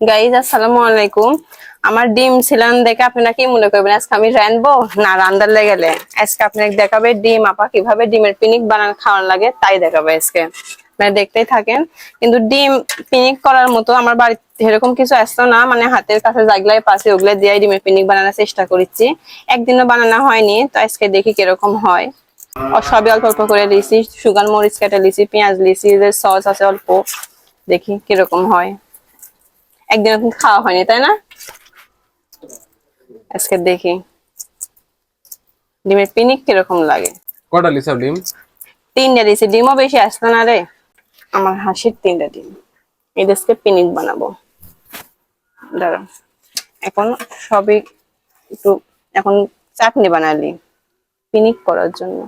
Guys আসসালামু আলাইকুম। আমার ডিম ছিলাম দেখে আপনারা কি মনে করবেন আজকে আমি রানবো না রান্দার লেগে গেলে আজকে আপনাকে দেখাবে ডিম, আপা কীভাবে ডিমের পিনিক বানানো খাওয়ান লাগে তাই দেখাবে আজকে। দেখতেই থাকেন। কিন্তু ডিম পিনিক করার মতো আমার বাড়িতে এরকম কিছু আসতো না। মানে হাতের কাছে জাগলাই, পাশে ওগুলো দিয়ে ডিমের পিনিক বানানোর চেষ্টা করেছি। একদিনও বানানো হয়নি, তো আজকে দেখি কীরকম হয়। সবই অল্প অল্প করে লিছি সুগার মরিচ কেটে লিছি পেঁয়াজ লিছি সস আছে অল্প, দেখি কীরকম হয়। একদিন এখন খাওয়া হয়নি তাই না? আজকে দেখি। ডিমের পিনিক কীরকম লাগে? কটা লিসাব ডিম? তিনটা দিয়েছি ডিমও বেশি আসতো না রে। আমার হাসির তিনটা ডিম। এই দেশকে পিনিক বানাবো। দাঁড়া এখন সবই একটু এখন চাটনি বানালি পিনিক করার জন্য।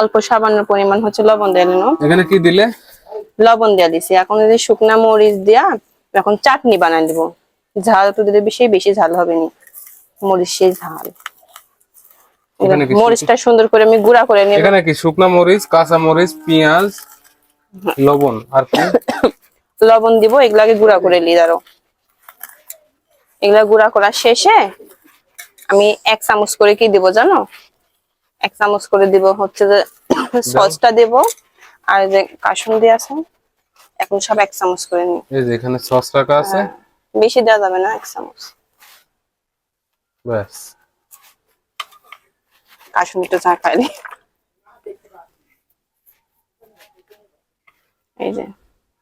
অল্প সামান্য পরিমাণ হচ্ছে লবণ দিয়ে এখানে কি দিলে? লবণ দিয়া দিছি। এখন যদি শুকনা মরিচ দিয়া এখন চাটনি বানাই দিব। ঝাল তো দিলে বেশি বেশি ঝাল হবে নি। মরিচের ঝাল। মরিচটা সুন্দর করে আমি গুঁড়া করে নেব। এখানে কি শুকনা মরিচ কাঁচা মরিচ পেঁয়াজ লবণ আর লবণ দিব এগুলাকে গুঁড়া করে নি দাঁড়ো এগুলা গুঁড়া করা শেষে আমি এক চামচ করে কি দিব জানো? এক চামচ করে দিব হচ্ছে যে সসটা দেব। আর যে কাসুন দিয়ে আছে এখন সব এক চামচ করে নি এই যে এখানে সস রাখা আছে? বেশি দেওয়া যাবে না এক চামচ। ব্যাস। কাশুন একটু চা খাইনি এই যে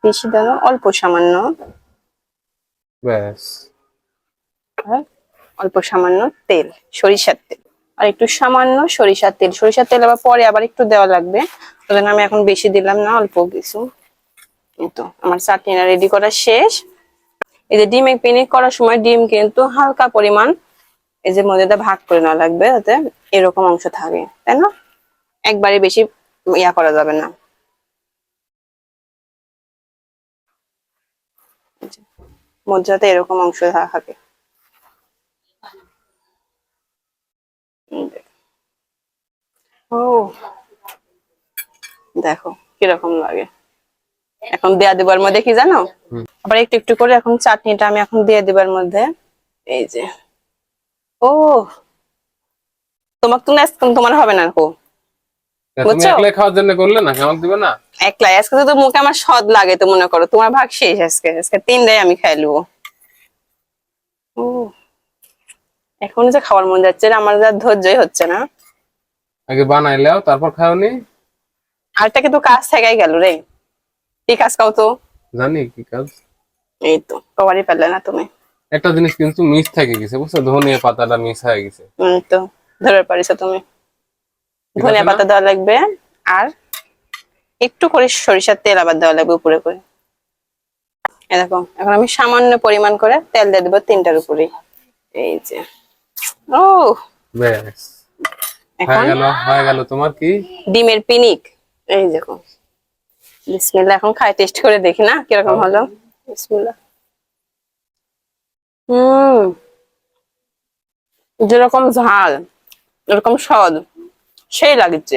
বেশি দেন অল্প সামান্য। ব্যাস। আর অল্প সামান্য তেল সরিষার তেল। আর একটু সামান্য সরিষার তেল। সরিষার তেল আবার পরে আবার একটু দেওয়া লাগবে। ওই জন্য আমি এখন বেশি দিলাম না অল্প কিছু। এই তো, আমার চাটনিটা রেডি করা শেষ। এই যে ডিম পিনিক করার সময় ডিম কিন্তু হালকা পরিমাণ এই যে মধ্যে ভাগ করে নেওয়া লাগবে, যাতে এরকম অংশ থাকে, তাই না? একবারে বেশি ইয়া করা যাবে না। যাতে এরকম অংশ থাকে। ও, দেখো, কীরকম লাগে। এখন দেয়া দেবার মধ্যে কি জানো? আবার একটু একটু করে এখন চাটনিটা আমি এখন দিয়ে দেবার মধ্যে। এই যে। ও। তোমার তো না তোমার হবে না কো। বুঝছ? একলাই খাওয়ার জন্য করলে না আমাকে দিবে না? একলাই। আজকে তো মুখে আমার স্বাদ লাগে তো মনে করো। তোমার ভাগ শেষ আজকে। আজকে তিনটাই আমি খাই লুবো। ও। এখন যে খাওয়ার মন যাচ্ছে আমার যা ধৈর্যই হচ্ছে না। আগে বানাইলেও তারপর খাওনি? আরটা কিন্তু কাজ থেকেই গেল রে? কি কাজ খাও তো? জানি কি কাজ। এই তো কবারই পারলে না তুমি। একটা জিনিস কিন্তু মিস থেকে গেছে বুঝছ? ধনিয়া পাতাটা মিস হয়ে গেছে। এই তো ধরে পারিছো তুমি। ধনিয়া পাতা দেওয়া লাগবে আর একটু করে সরিষার তেল আবার দেওয়া লাগবে উপরে করে। এরকম এখন আমি সামান্য পরিমাণ করে তেল দিয়ে দেবো তিনটার উপরে এই যে। ও ব্যাস। হয়ে গেল হয়ে গেল তোমার কি? ডিমের পিনিক। এই দেখো। বিসমিল্লাহ এখন খাই টেস্ট করে দেখি না কীরকম হলো। বিসমিল্লা হুম। যেরকম ঝাল এরকম সদ সেই লাগছে